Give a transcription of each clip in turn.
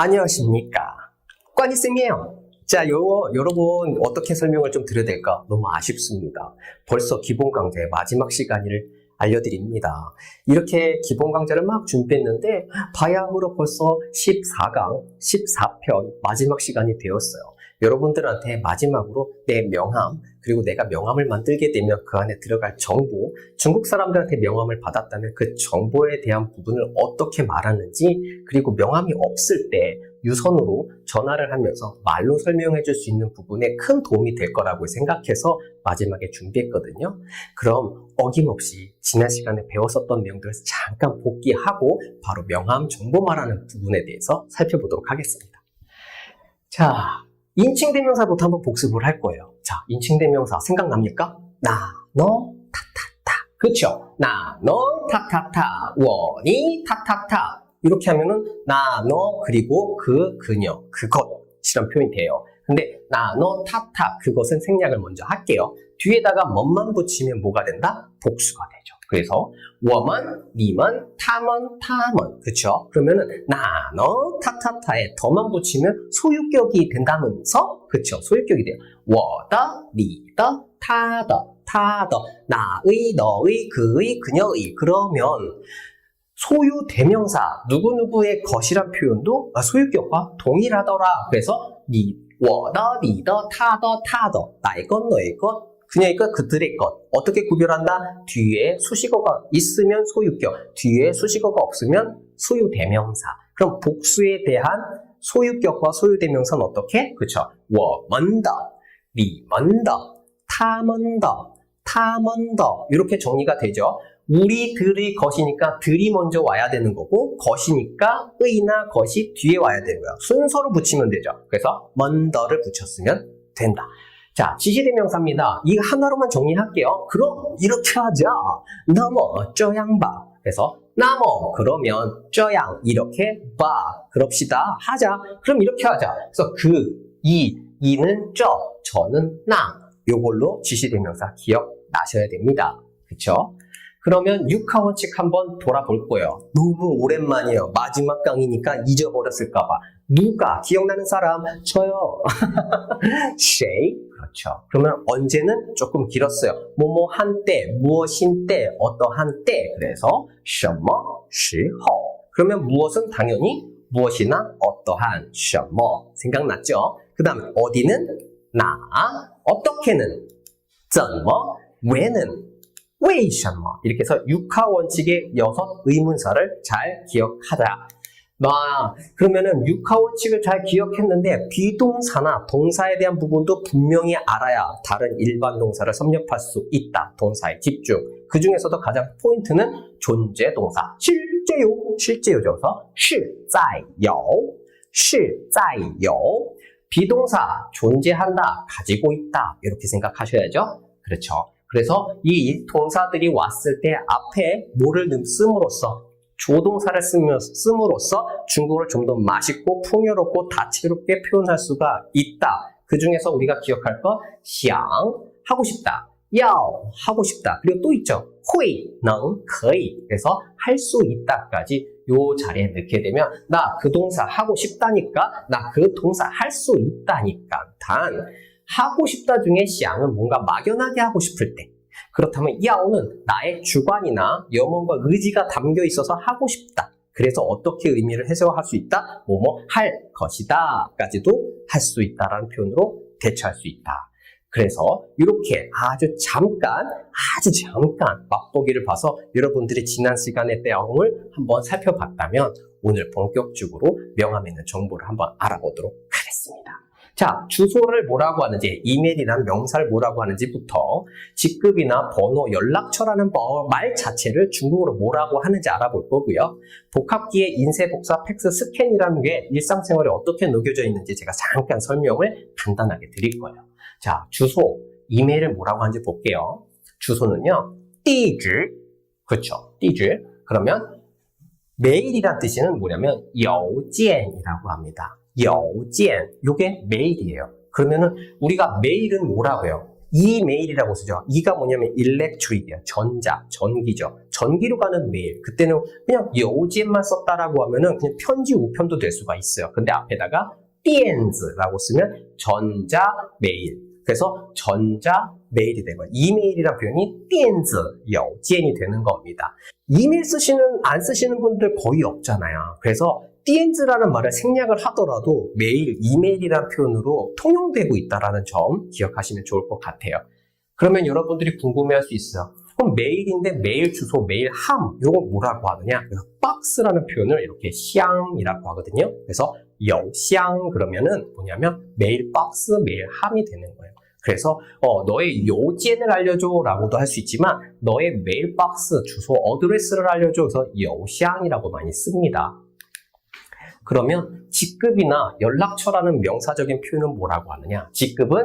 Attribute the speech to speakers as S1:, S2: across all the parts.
S1: 안녕하십니까. 꽝이쌤이에요. 자, 요, 여러분, 어떻게 설명을 좀 드려야 될까? 너무 아쉽습니다. 벌써 기본 강좌의 마지막 시간을 알려드립니다. 이렇게 기본 강좌를 막 준비했는데, 바야흐로 벌써 14강, 14편 마지막 시간이 되었어요. 여러분들한테 마지막으로 내 명함, 그리고 내가 명함을 만들게 되면 그 안에 들어갈 정보, 중국 사람들한테 명함을 받았다면 그 정보에 대한 부분을 어떻게 말하는지, 그리고 명함이 없을 때 유선으로 전화를 하면서 말로 설명해 줄 수 있는 부분에 큰 도움이 될 거라고 생각해서 마지막에 준비했거든요. 그럼 어김없이 지난 시간에 배웠었던 내용들을 잠깐 복귀하고 바로 명함 정보 말하는 부분에 대해서 살펴보도록 하겠습니다. 자, 인칭 대명사부터 한번 복습을 할 거예요. 자, 인칭 대명사 생각납니까? 나, 너, 타 타 타. 그쵸? 나, 너, 타 타 타. 원이, 타 타 타. 이렇게 하면은 나, 너, 그리고 그, 그녀, 그것이란 표현이 돼요. 근데 나, 너, 타 타. 그것은 생략을 먼저 할게요. 뒤에다가 뭔만 붙이면 뭐가 된다? 복수가 되죠. 그래서 워먼, 니먼, 타먼, 타먼 그렇죠? 그러면은 나너, 타타타에 더만 붙이면 소유격이 된다면서 그렇죠? 소유격이 돼요. 워다, 니다, 타다, 타다, 나의, 너의, 그의, 그녀의 그러면 소유 대명사 누구누구의 것이란 표현도 아, 소유격과 동일하더라. 그래서 니 워더, 니더, 타더, 타더, 나의 것, 너의 것, 그녀의 것, 그들의 것. 어떻게 구별한다? 뒤에 수식어가 있으면 소유격, 뒤에 수식어가 없으면 소유 대명사. 그럼 복수에 대한 소유격과 소유 대명사는 어떻게? 그쵸? 我们的,你们的,他们的,他们的 이렇게 정리가 되죠. 우리들의 것이니까 들이 먼저 와야 되는 거고 것이니까 의나 것이 뒤에 와야 되는 거야. 순서로 붙이면 되죠. 그래서 먼더를 붙였으면 된다. 자, 지시대명사입니다. 이 하나로만 정리할게요. 그럼 이렇게 하자. 너머, 쩌양바. 그래서 나머 그러면 쩌양 이렇게 봐 그럽시다 하자. 그럼 이렇게 하자. 그래서 그, 이, 이는 쩌, 저는 나. 요걸로 지시대명사 기억나셔야 됩니다. 그쵸? 그러면 육하 원칙 한번 돌아볼 거예요. 너무 오랜만이에요. 마지막 강의니까 잊어버렸을까봐. 누가 기억나는 사람? 저요. 쉐이 그렇죠. 그러면 언제는 조금 길었어요. 뭐뭐 한때, 무엇인 때, 어떠한 때. 그래서 什么时候. 그러면 무엇은 당연히 무엇이나 어떠한 什么 생각났죠? 그 다음에 어디는 나, 어떻게는 怎么, 왜는 为什么 이렇게 해서 육하 원칙의 여섯 의문사를 잘 기억하자. 마 그러면은 육하원칙을 잘 기억했는데 비동사나 동사에 대한 부분도 분명히 알아야 다른 일반 동사를 섭렵할 수 있다. 동사에 집중. 그 중에서도 가장 포인트는 존재 동사. 실제요, 실제요죠. 실자요, 실자요. 비동사 존재한다, 가지고 있다 이렇게 생각하셔야죠. 그렇죠. 그래서 이 동사들이 왔을 때 앞에 뭐를 늠음으로써 조동사를 쓰며, 씀으로써 중국어를 좀 더 맛있고 풍요롭고 다채롭게 표현할 수가 있다. 그 중에서 우리가 기억할 거, 想 하고 싶다, 要 하고 싶다. 그리고 또 있죠. 会, 能, 可以. 그래서 할 수 있다까지 요 자리에 넣게 되면 나 그 동사 하고 싶다니까, 나 그 동사 할 수 있다니까. 단 하고 싶다 중에 想은 뭔가 막연하게 하고 싶을 때 그렇다면 야오는 나의 주관이나 염원과 의지가 담겨 있어서 하고 싶다. 그래서 어떻게 의미를 해석할 수 있다? 뭐뭐 할 것이다. 까지도 할 수 있다라는 표현으로 대처할 수 있다. 그래서 이렇게 아주 잠깐, 아주 잠깐 맛보기를 봐서 여러분들이 지난 시간의 내용을 한번 살펴봤다면 오늘 본격적으로 명함에 있는 정보를 한번 알아보도록 하겠습니다. 자, 주소를 뭐라고 하는지, 이메일이란 명사를 뭐라고 하는지부터 직급이나 번호, 연락처라는 말 자체를 중국어로 뭐라고 하는지 알아볼 거고요. 복합기의 인쇄, 복사, 팩스, 스캔이라는 게 일상생활에 어떻게 녹여져 있는지 제가 잠깐 설명을 간단하게 드릴 거예요. 자, 주소, 이메일을 뭐라고 하는지 볼게요. 주소는요, 띠즈, 그렇죠, 띠즈. 그러면 메일이란 뜻은 뭐냐면 여지엔이라고 합니다. 有见, 요게 메일이에요. 그러면은 우리가 메일은 뭐라고요? 이 메일이라고 쓰죠. 이가 뭐냐면 일렉트릭이에요. 전자, 전기죠. 전기로 가는 메일. 그때는 그냥 여지엔만 썼다라고 하면은 그냥 편지 우편도 될 수가 있어요. 근데 앞에다가 띠엔즈라고 쓰면 전자 메일. 그래서 전자 메일이 되고 이메일이란 표현이 띠엔즈 여지엔이 되는 겁니다. 이메일 쓰시는 안 쓰시는 분들 거의 없잖아요. 그래서 电子라는 말을 생략을 하더라도 메일, 이메일이라는 표현으로 통용되고 있다는 점 기억하시면 좋을 것 같아요. 그러면 여러분들이 궁금해할 수 있어요. 그럼 메일인데 메일 주소, 메일 함 이건 뭐라고 하느냐? 그래서 박스라는 표현을 이렇게 샹이라고 하거든요. 그래서 여샹 그러면은 뭐냐면 메일 박스, 메일 함이 되는 거예요. 그래서 어, 너의 요지엔을 알려줘라고도 할 수 있지만 너의 메일 박스 주소 어드레스를 알려줘 그래서 여샹이라고 많이 씁니다. 그러면 직급이나 연락처라는 명사적인 표현은 뭐라고 하느냐? 직급은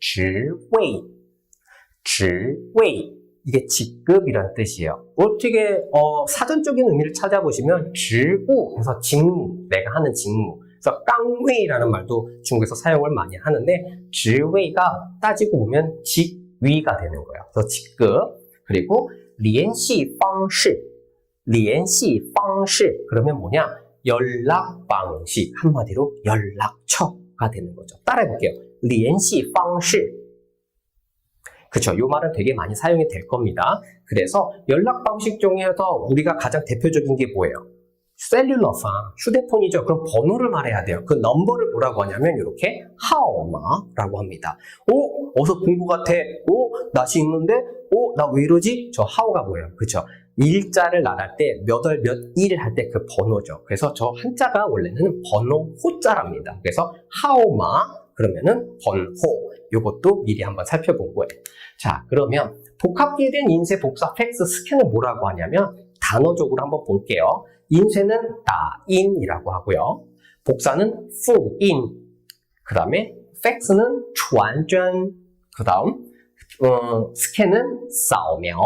S1: 职位, 职位 이게 직급이란 뜻이에요. 어떻게 어, 사전적인 의미를 찾아보시면 职务 해서 직무, 내가 하는 직무. 그래서 깡웨이라는 말도 중국에서 사용을 많이 하는데 职位가 따지고 보면 직위가 되는 거예요. 그래서 직급 그리고 联系方式, 联系方式 그러면 뭐냐? 연락 방식 한마디로 연락처가 되는 거죠. 따라해 볼게요. 联系 방식. 그렇죠. 이 말은 되게 많이 사용이 될 겁니다. 그래서 연락 방식 중에서 우리가 가장 대표적인 게 뭐예요? 셀룰러폰, 휴대폰이죠. 그럼 번호를 말해야 돼요. 그 넘버를 뭐라고 하냐면 이렇게 하오마라고 합니다. 오, 어서 본 것 같아. 오, 나 지금 있는데. 오, 나 왜 이러지? 저 하오가 뭐예요? 그렇죠. 일자를 나갈 때 몇 월 몇 일 할 때 그 번호죠. 그래서 저 한자가 원래는 번호 호자랍니다. 그래서 하오마 그러면은 번호 요것도 미리 한번 살펴본 거예요. 자 그러면 복합기에 대한 인쇄 복사 팩스 스캔을 뭐라고 하냐면 단어적으로 한번 볼게요. 인쇄는 다인이라고 하고요. 복사는 fu인 그 다음에 팩스는 传真 그 다음 어, 스캔은 扫描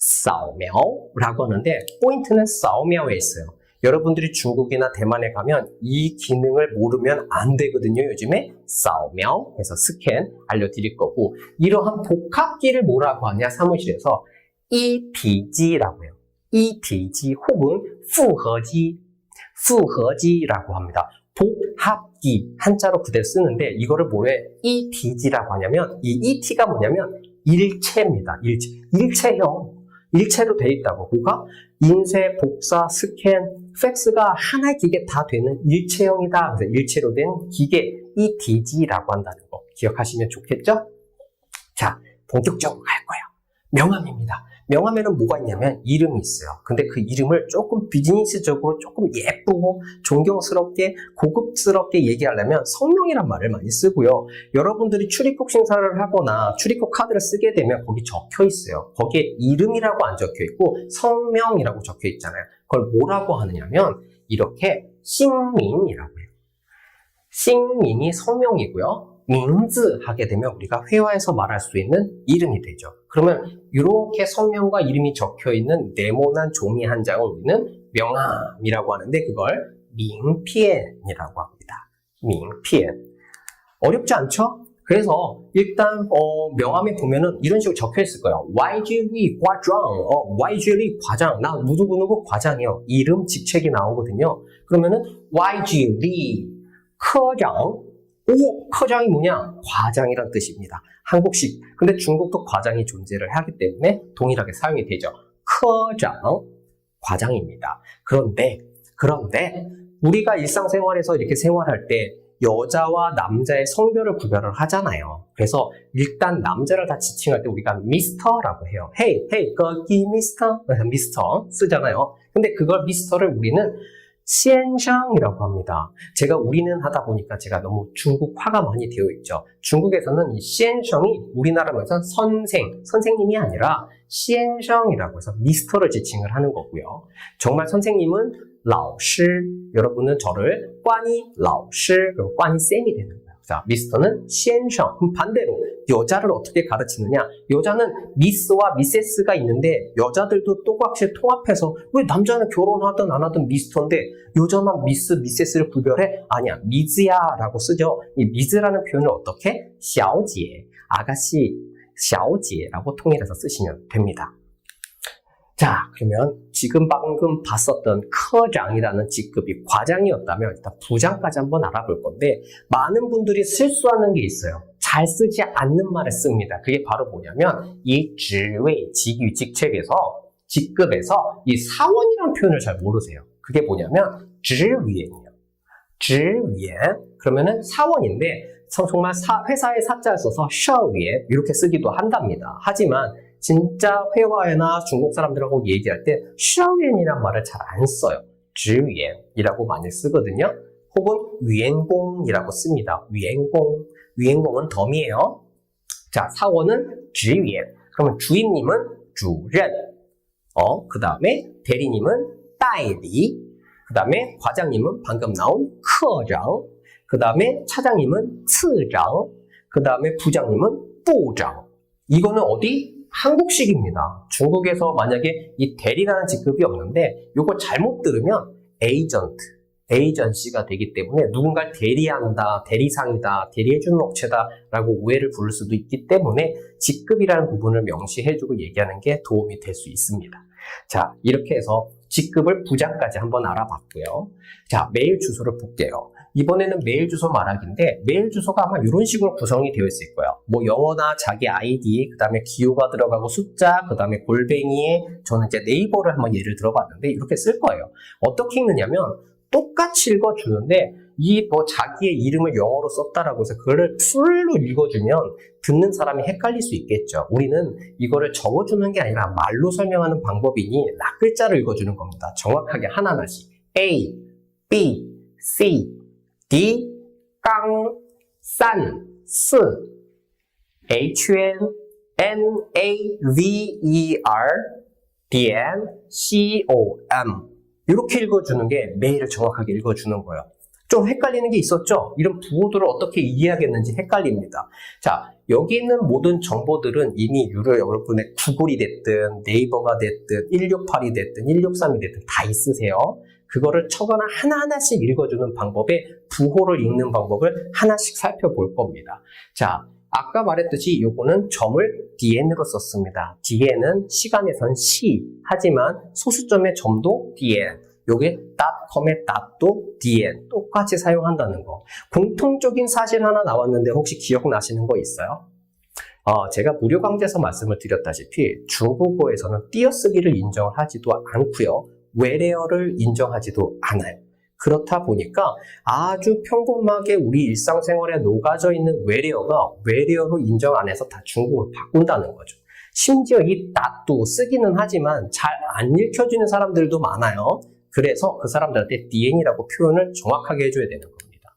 S1: 싸오며라고 하는데 포인트는 싸오며에 있어요. 여러분들이 중국이나 대만에 가면 이 기능을 모르면 안 되거든요. 요즘에 싸오며 해서 스캔 알려드릴 거고 이러한 복합기를 뭐라고 하냐 사무실에서 ETG라고 해요. ETG 혹은 후허지, 후허지라고 합니다. 복합기 한자로 그대로 쓰는데 이거를 뭐에 ETG라고 하냐면 이 이티가 뭐냐면 일체입니다. 일체, 일체형 일체로 돼 있다고. 뭐가? 인쇄, 복사, 스캔, 팩스가 하나의 기계 다 되는 일체형이다. 그래서 일체로 된 기계 ETG라고 한다는 거 기억하시면 좋겠죠? 자, 본격적으로 갈 거예요. 명함입니다. 명함에는 뭐가 있냐면 이름이 있어요. 근데 그 이름을 조금 비즈니스적으로 조금 예쁘고 존경스럽게 고급스럽게 얘기하려면 성명이란 말을 많이 쓰고요. 여러분들이 출입국 심사를 하거나 출입국 카드를 쓰게 되면 거기 적혀 있어요. 거기에 이름이라고 안 적혀 있고 성명이라고 적혀 있잖아요. 그걸 뭐라고 하느냐면 이렇게 싱민이라고 해요. 싱민이 성명이고요. 민즈 하게 되면 우리가 회화에서 말할 수 있는 이름이 되죠. 그러면 이렇게 성명과 이름이 적혀 있는 네모난 종이 한 장을 우리는 명함이라고 하는데 그걸 밍피엔이라고 합니다. 밍피엔. 어렵지 않죠? 그래서 일단 어, 명함에 보면은 이런 식으로 적혀 있을 거예요. YG리 과장, 어, YG리 과장, 나 누구누구 과장이요. 이름, 직책이 나오거든요. 그러면은 YG리科长 오,科장이 뭐냐? 과장이란 뜻입니다. 한국식. 근데 중국도 과장이 존재를 하기 때문에 동일하게 사용이 되죠.科장, 과장입니다. 그런데, 그런데, 우리가 일상생활에서 이렇게 생활할 때 여자와 남자의 성별을 구별을 하잖아요. 그래서 일단 남자를 다 지칭할 때 우리가 미스터라고 해요. 헤이, 헤이, 거기 미스터? 미스터 쓰잖아요. 근데 그걸 미스터를 우리는 先生이라고 합니다. 제가 우리는 하다 보니까 제가 너무 중국화가 많이 되어 있죠. 중국에서는 이 先生이 우리나라에서는 선생, 선생님이 아니라 先生이라고 해서 미스터를 지칭을 하는 거고요. 정말 선생님은 老师, 여러분은 저를 关이 老师, 그리고 关이 쌤이 되는 거예요. 자, 미스터는 시엔샹. 그럼 반대로 여자를 어떻게 가르치느냐? 여자는 미스와 미세스가 있는데 여자들도 똑같이 통합해서 왜 남자는 결혼하든 안 하든 미스터인데 여자만 미스, 미세스를 구별해? 아니야, 미즈야라고 쓰죠. 이 미즈라는 표현을 어떻게? 샤오지에, 아가씨, 샤오지에라고 통일해서 쓰시면 됩니다. 자, 그러면 지금 방금 봤었던 커장이라는 직급이 과장이었다면 일단 부장까지 한번 알아볼 건데 많은 분들이 실수하는 게 있어요. 잘 쓰지 않는 말을 씁니다. 그게 바로 뭐냐면 이 직위, 직위, 직책에서 직급에서 이 사원이라는 표현을 잘 모르세요. 그게 뭐냐면 지위엔이요. 지위엔 그러면은 사원인데 정말 사, 회사의 사자를 써서 셔위에 이렇게 쓰기도 한답니다. 하지만 진짜 회화나 중국 사람들하고 얘기할 때 슈아웬이란 말을 잘 안 써요. 즈웬이라고 많이 쓰거든요. 혹은 위엔공이라고 씁니다. 위엔공. 위엔공은 덤이에요. 자, 사원은 즈웬. 그러면 주임님은 주렌. 어, 그 다음에 대리님은 따이리. 그 다음에 과장님은 방금 나온 커장. 그 다음에 차장님은 츠장. 그 다음에 부장님은 부장. 이거는 어디? 한국식입니다. 중국에서 만약에 이 대리라는 직급이 없는데 이거 잘못 들으면 에이전트, 에이전시가 되기 때문에 누군가를 대리한다, 대리상이다, 대리해주는 업체다라고 오해를 부를 수도 있기 때문에 직급이라는 부분을 명시해주고 얘기하는 게 도움이 될 수 있습니다. 자, 이렇게 해서 직급을 부장까지 한번 알아봤고요. 자, 메일 주소를 볼게요. 이번에는 메일 주소 말하기인데 메일 주소가 아마 이런 식으로 구성이 되어 있을 거예요. 뭐 영어나 자기 아이디, 그 다음에 기호가 들어가고 숫자, 그 다음에 골뱅이에 저는 이제 네이버를 한번 예를 들어봤는데 이렇게 쓸 거예요. 어떻게 읽느냐면 똑같이 읽어주는데 이뭐 자기의 이름을 영어로 썼다라고 해서 그거를 풀로 읽어주면 듣는 사람이 헷갈릴 수 있겠죠. 우리는 이거를 적어주는 게 아니라 말로 설명하는 방법이니 락글자를 읽어주는 겁니다. 정확하게 하나하나씩. A, B, C, D, 스, H, N, N, A, V, E, R, N, C, O, M. 이렇게 읽어주는 게 메일을 정확하게 읽어주는 거예요. 좀 헷갈리는 게 있었죠? 이런 부호들을 어떻게 이해하겠는지 헷갈립니다. 자, 여기 있는 모든 정보들은 이미 유료 여러분의 구글이 됐든 네이버가 됐든 168이 됐든 163이 됐든 다 있으세요. 그거를 척거나 하나하나씩 읽어주는 방법에 부호를 읽는 방법을 하나씩 살펴볼 겁니다. 자, 아까 말했듯이 요거는 점을 DN으로 썼습니다. DN은 시간에선 시, 하지만 소수점의 점도 DN. 요게 .com의 .도 DN 똑같이 사용한다는 거. 공통적인 사실 하나 나왔는데 혹시 기억나시는 거 있어요? 어, 제가 무료 강좌에서 말씀을 드렸다시피 중국어에서는 띄어쓰기를 인정을 하지도 않고요. 외래어를 인정하지도 않아요. 그렇다 보니까 아주 평범하게 우리 일상생활에 녹아져 있는 외래어가 외래어로 인정 안 해서 다 중국어로 바꾼다는 거죠. 심지어 이 낫도 쓰기는 하지만 잘 안 읽혀지는 사람들도 많아요. 그래서 그 사람들한테 DN이라고 표현을 정확하게 해줘야 되는 겁니다.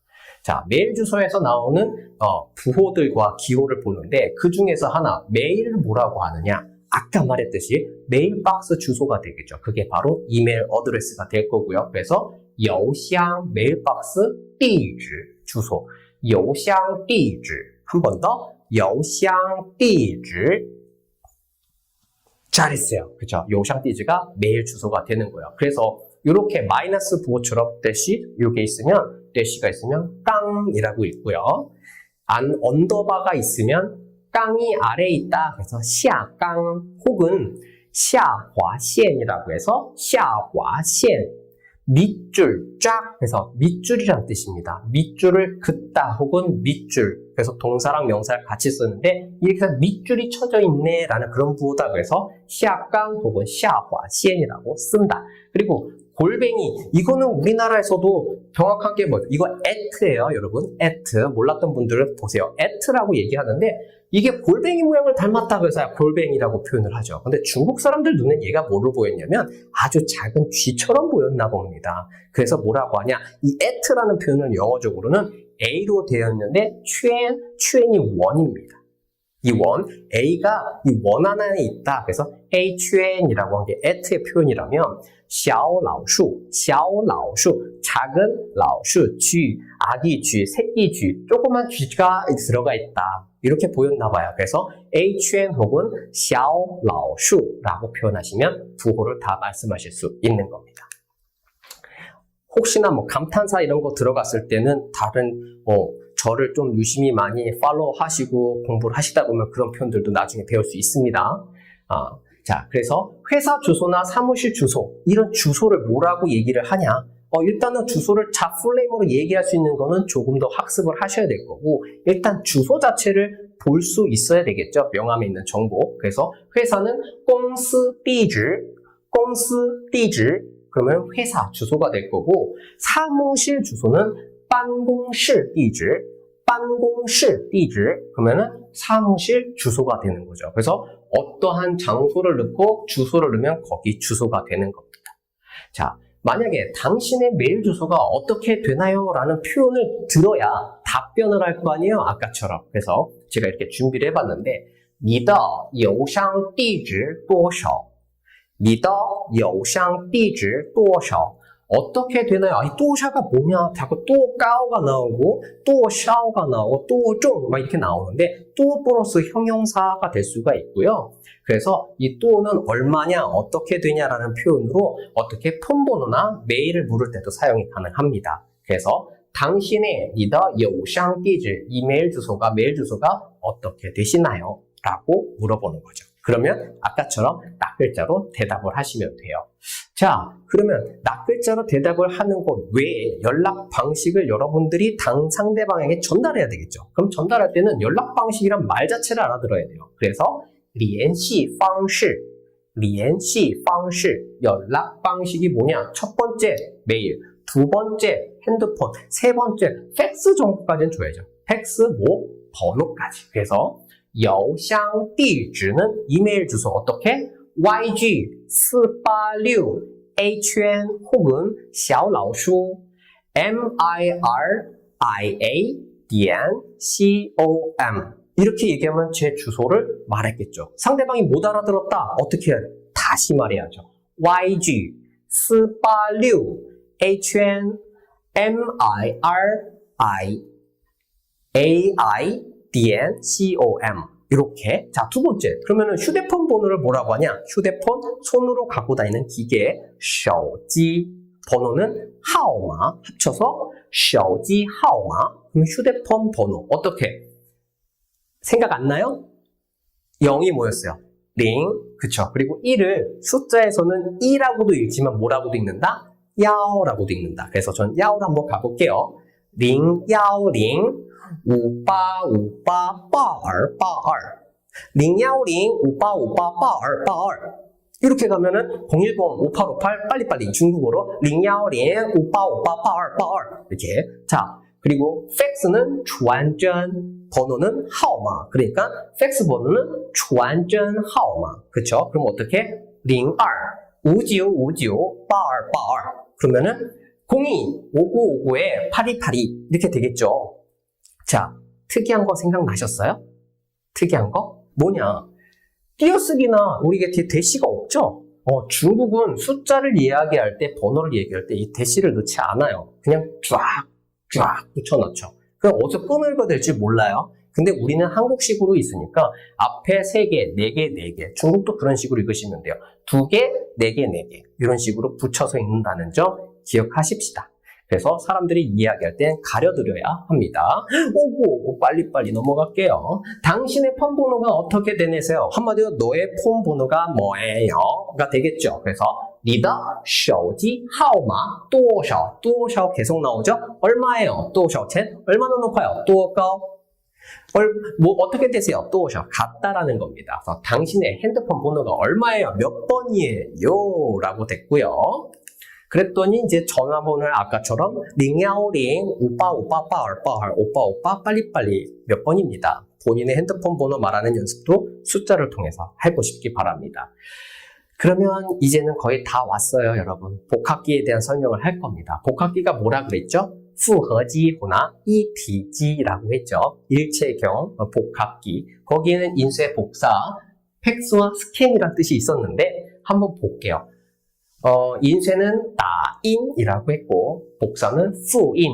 S1: 자, 메일 주소에서 나오는 어, 부호들과 기호를 보는데 그 중에서 하나 메일을 뭐라고 하느냐? 아까 말했듯이 메일박스 주소가 되겠죠. 그게 바로 이메일 어드레스가 될 거고요. 그래서 邮箱 메일박스 地址 주소 邮箱地址 한 번 더 邮箱地址 잘했어요. 그죠? 요샹 띠즈가 메일 주소가 되는 거예요. 그래서 이렇게 마이너스 부호처럼 대시 이렇게 있으면 대시가 있으면 깡이라고 있고요. 안 언더바가 있으면 깡이 아래에 있다. 그래서 시아깡 혹은 샤화시엔이라고 해서 샤화시엔 밑줄 쫙. 해서 밑줄이란 뜻입니다. 밑줄을 긋다 혹은 밑줄. 그래서 동사랑 명사를 같이 쓰는데 이렇게 밑줄이 쳐져 있네 라는 그런 부호다. 그래서 샤깡 혹은 샤화시엔이라고 쓴다. 그리고 골뱅이. 이거는 우리나라에서도 정확하게 뭐 이거 에트예요 여러분. 에트 몰랐던 분들은 보세요. 에트라고 얘기하는데 이게 골뱅이 모양을 닮았다고 해서 골뱅이라고 표현을 하죠. 근데 중국 사람들 눈엔 얘가 뭐로 보였냐면 아주 작은 쥐처럼 보였나 봅니다. 그래서 뭐라고 하냐? 이 에트라는 표현은 영어적으로는 A로 되어 있는데 추엔 추엔이 원입니다 이 원, A가 이 원 안에 있다. 그래서 A 추엔이라고 한 게 에트의 표현이라면 小老鼠,小老鼠, 작은 老鼠, 쥐, 아기 쥐, 새끼 쥐, 조그만 쥐가 들어가 있다. 이렇게 보였나 봐요. 그래서 A 추엔 혹은 小老鼠라고 표현하시면 부호를 다 말씀하실 수 있는 겁니다. 혹시나 뭐 감탄사 이런 거 들어갔을 때는 다른 뭐 저를 좀 유심히 많이 팔로우 하시고 공부를 하시다 보면 그런 표현들도 나중에 배울 수 있습니다. 아, 자, 그래서 회사 주소나 사무실 주소, 이런 주소를 뭐라고 얘기를 하냐? 어, 일단은 주소를 자플레임으로 얘기할 수 있는 거는 조금 더 학습을 하셔야 될 거고, 일단 주소 자체를 볼 수 있어야 되겠죠. 명함에 있는 정보. 그래서 회사는 公司地址,公司地址 그러면 회사 주소가 될 거고, 사무실 주소는 办公室地址, 办公室地址 그러면은 사무실 주소가 되는 거죠. 그래서 어떠한 장소를 넣고 주소를 넣으면 거기 주소가 되는 겁니다. 자, 만약에 당신의 메일 주소가 어떻게 되나요? 라는 표현을 들어야 답변을 할 거 아니에요? 아까처럼. 그래서 제가 이렇게 준비를 해봤는데, 你的邮箱地址多少?你的邮箱地址多少? 어떻게 되나요? 아니, 또 샤가 뭐냐? 자꾸 또 까오가 나오고, 또 샤오가 나오고, 또 좀, 막 이렇게 나오는데, 또 플러스 형용사가 될 수가 있고요. 그래서 이 또는 얼마냐, 어떻게 되냐라는 표현으로 어떻게 폰번호나 메일을 물을 때도 사용이 가능합니다. 그래서 당신의 니더 여우샹 띠즈 이메일 주소가 메일 주소가 어떻게 되시나요? 라고 물어보는 거죠. 그러면 아까처럼 낱글자로 대답을 하시면 돼요. 자, 그러면 낱글자로 대답을 하는 것 외에 연락 방식을 여러분들이 당 상대방에게 전달해야 되겠죠. 그럼 전달할 때는 연락 방식이란 말 자체를 알아들어야 돼요. 그래서 联系方式,联系方式 연락 방식이 뭐냐? 첫 번째 메일, 두 번째 핸드폰, 세 번째 팩스 정보까지는 줘야죠. 팩스 뭐 번호까지. 그래서 邮箱地址는 이메일 주소 어떻게? yg 486 a 圈 혹은 小老鼠 m i r i a 点 c o m 이렇게 얘기하면 제 주소를 말했겠죠. 상대방이 못 알아들었다. 어떻게 해야 돼? 다시 말해야죠. yg 486 a 圈 m i r i a i 点 com 이렇게 자 두 번째 그러면은 휴대폰 번호를 뭐라고 하냐 휴대폰 손으로 갖고 다니는 기계 手机 번호는 하오마 합쳐서 手机 하오마 그럼 휴대폰 번호 어떻게 생각 안 나요? 0이 뭐였어요? 링 그쵸 그리고 1을 숫자에서는 2라고도 읽지만 뭐라고도 읽는다? 야오라고도 읽는다 그래서 전 야오를 한번 가볼게요 링 야오 링 五八五八八二八二零幺零五八五八八二八二 이렇게 가면은 010 5858 빨리빨리 중국어로 010 5858 8282 이렇게 자 그리고 팩스는 传真 번호는 하오마 그러니까 팩스 번호는 传真 하오마 그쵸 그럼 어떻게 02 5959 8282 그러면은 02 5959에 8282 이렇게 되겠죠 자, 특이한 거 생각나셨어요? 특이한 거? 뭐냐? 띄어쓰기나 우리가 뒤에 대시가 없죠? 어, 중국은 숫자를 이야기할 때, 번호를 얘기할 때 이 대시를 넣지 않아요. 그냥 쫙, 쫙 붙여넣죠. 그럼 어디서 끈을 거 될지 몰라요. 근데 우리는 한국식으로 있으니까 앞에 3개, 4개, 4개. 중국도 그런 식으로 읽으시면 돼요. 2개, 4개, 4개. 이런 식으로 붙여서 읽는다는 점 기억하십시다. 그래서 사람들이 이야기할 땐 가려드려야 합니다. 오고 빨리빨리 넘어갈게요. 당신의 폰 번호가 어떻게 되내세요? 한마디로 너의 폰 번호가 뭐예요?가 되겠죠. 그래서 你的手机号码多少多少 계속 나오죠? 얼마예요? 多少钱? 얼마나 높아요? 多高? 얼, 뭐 어떻게 되세요? 多少 같다라는 겁니다. 그래서 당신의 핸드폰 번호가 얼마예요? 몇 번이에요? 라고 됐고요. 그랬더니 이제 전화번호를 아까처럼 010 오빠 오빠 빠 얼 빠 얼 오빠 오빠 빨리빨리 몇 번입니다. 본인의 핸드폰 번호 말하는 연습도 숫자를 통해서 해보시기 바랍니다. 그러면 이제는 거의 다 왔어요, 여러분. 복합기에 대한 설명을 할 겁니다. 복합기가 뭐라 그랬죠? 후허지호나 이티지라고 했죠. 일체경 복합기. 거기에는 인쇄 복사, 팩스와 스캔이라는 뜻이 있었는데 한번 볼게요. 어, 인쇄는 나인이라고 했고 복사는 후인,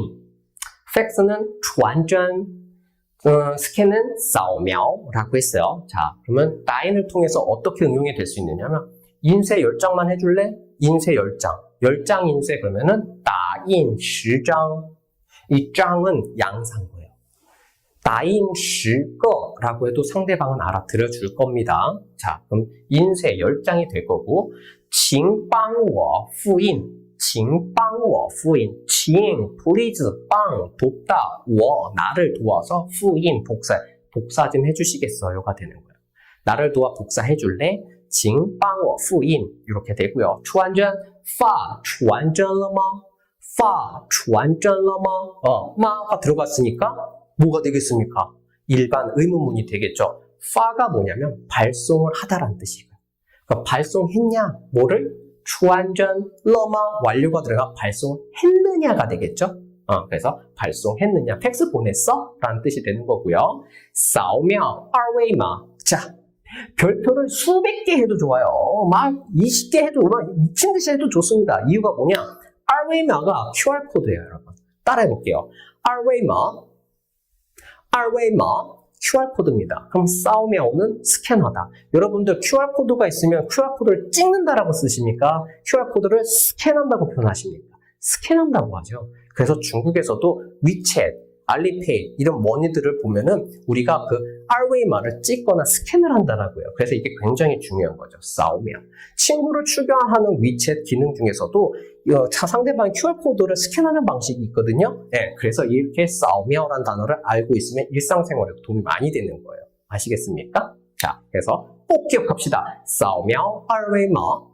S1: 팩스는 전전, 음, 어, 스캔은 扫描라고 했어요. 자, 그러면 나인을 통해서 어떻게 응용이 될 수 있느냐면 인쇄 10장만 해줄래? 인쇄 10장. 10장 인쇄 그러면은 나인 10장. 이 장은 양상 거예요. 나인 10거라고 해도 상대방은 알아들어 줄 겁니다. 자, 그럼 인쇄 10장이 될 거고 请帮我复印请帮我复印请 please 帮 돕다 我 나를 도와서 复印 복사 복사 좀 해주시겠어요가 되는 거예요. 나를 도와 복사해 줄래? 请帮我复印 이렇게 되고요. 传真发传真了吗?发传真了吗? 어, 마가 들어갔으니까 뭐가 되겠습니까? 일반 의문문이 되겠죠. 파가 뭐냐면 발송을 하다라는 뜻이에요. 그러니까 발송했냐, 뭐를? 주안전 러마 완료가 들어가 발송했느냐가 되겠죠. 어, 그래서 발송했느냐, 팩스 보냈어? 라는 뜻이 되는 거고요. 싸우며, 알웨이마. 자, 별표를 수백 개 해도 좋아요. 막 20개 해도 막 미친 듯이 해도 좋습니다. 이유가 뭐냐? 알웨이마가 QR코드예요, 여러분. 따라해 볼게요. 알웨이마, 알웨이마, QR 코드입니다. 그럼 싸우며오는 스캐너다. 여러분들 QR 코드가 있으면 QR 코드를 찍는다라고 쓰십니까? QR 코드를 스캔한다고 표현하십니까? 스캔한다고 하죠. 그래서 중국에서도 위챗, 알리페이 이런 머니들을 보면은 우리가 그 ROA만을 찍거나 스캔을 한다라고요. 그래서 이게 굉장히 중요한 거죠. 싸우면. 친구를 추격하는 위챗 기능 중에서도 어, 상대방 QR코드를 스캔하는 방식이 있거든요. 네, 그래서 이렇게 싸우며라는 단어를 알고 있으면 일상생활에 도움이 많이 되는 거예요. 아시겠습니까? 자, 그래서 꼭 기억합시다. 싸우면 ROA머.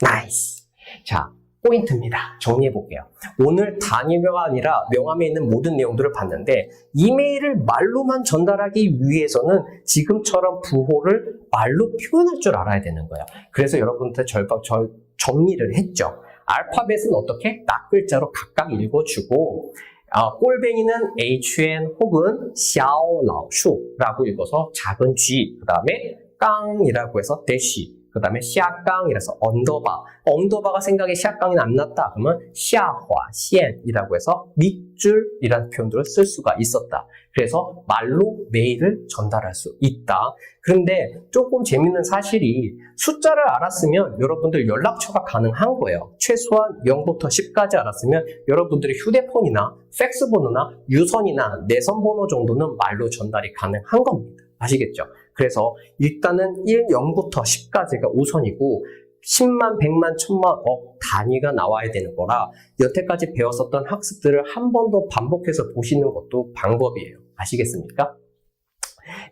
S1: 나이스. 자, 포인트입니다. 정리해 볼게요. 오늘 단위명가 아니라 명함에 있는 모든 내용들을 봤는데 이메일을 말로만 전달하기 위해서는 지금처럼 부호를 말로 표현할 줄 알아야 되는 거예요. 그래서 여러분한테 절박 절 정리를 했죠. 알파벳은 어떻게 딱 글자로 각각 읽어주고 아, 꼴뱅이는 HN 혹은 샤오라오슈라고 읽어서 작은 G 그 다음에 깡이라고 해서 대시 그 다음에 시아깡이라서 언더바. 언더바가 생각에 시아깡이 안 났다. 그러면 시아화시엔이라고 해서 밑줄이라는 표현들을 쓸 수가 있었다. 그래서 말로 메일을 전달할 수 있다. 그런데 조금 재밌는 사실이 숫자를 알았으면 여러분들 연락처가 가능한 거예요. 최소한 0부터 10까지 알았으면 여러분들의 휴대폰이나 팩스 번호나 유선이나 내선 번호 정도는 말로 전달이 가능한 겁니다. 아시겠죠? 그래서 일단은 1, 0부터 10까지가 우선이고 10만, 100만, 1000만, 억 단위가 나와야 되는 거라 여태까지 배웠었던 학습들을 한 번 더 반복해서 보시는 것도 방법이에요. 아시겠습니까?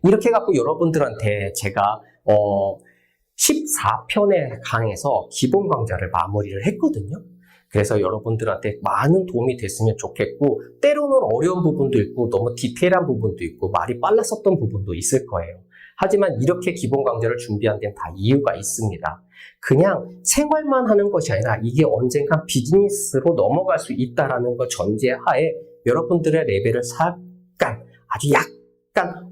S1: 이렇게 갖고 여러분들한테 제가 어 14편의 강에서 기본 강좌를 마무리를 했거든요. 그래서 여러분들한테 많은 도움이 됐으면 좋겠고 때로는 어려운 부분도 있고 너무 디테일한 부분도 있고 말이 빨랐었던 부분도 있을 거예요. 하지만 이렇게 기본 강좌를 준비한 데는 다 이유가 있습니다. 그냥 생활만 하는 것이 아니라 이게 언젠가 비즈니스로 넘어갈 수 있다라는 것 전제하에 여러분들의 레벨을 잠깐 아주 약간 업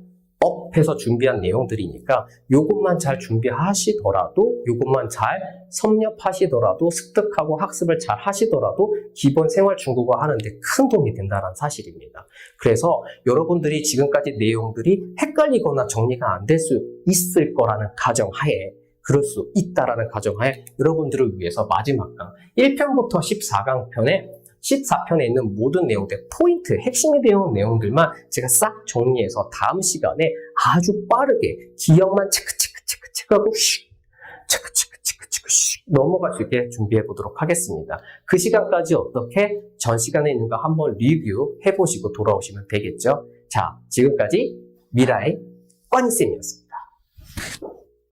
S1: 해서 준비한 내용들이니까 이것만 잘 준비하시더라도 이것만 잘 섭렵하시더라도 습득하고 학습을 잘 하시더라도 기본 생활 중국어 하는데 큰 도움이 된다는 사실입니다. 그래서 여러분들이 지금까지 내용들이 헷갈리거나 정리가 안 될 수 있을 거라는 가정하에 그럴 수 있다라는 가정하에 여러분들을 위해서 마지막 강 1편부터 14강 편에 14편에 있는 모든 내용들, 포인트, 핵심이 되는 내용들만 제가 싹 정리해서 다음 시간에 아주 빠르게 기억만 체크 체크 체크 체크하고 슉, 체크 체크 체크 체크 슉 넘어갈 수 있게 준비해 보도록 하겠습니다. 그 시간까지 어떻게 전 시간에 있는 거 한번 리뷰 해 보시고 돌아오시면 되겠죠. 자, 지금까지 미라의 꽝쌤이었습니다.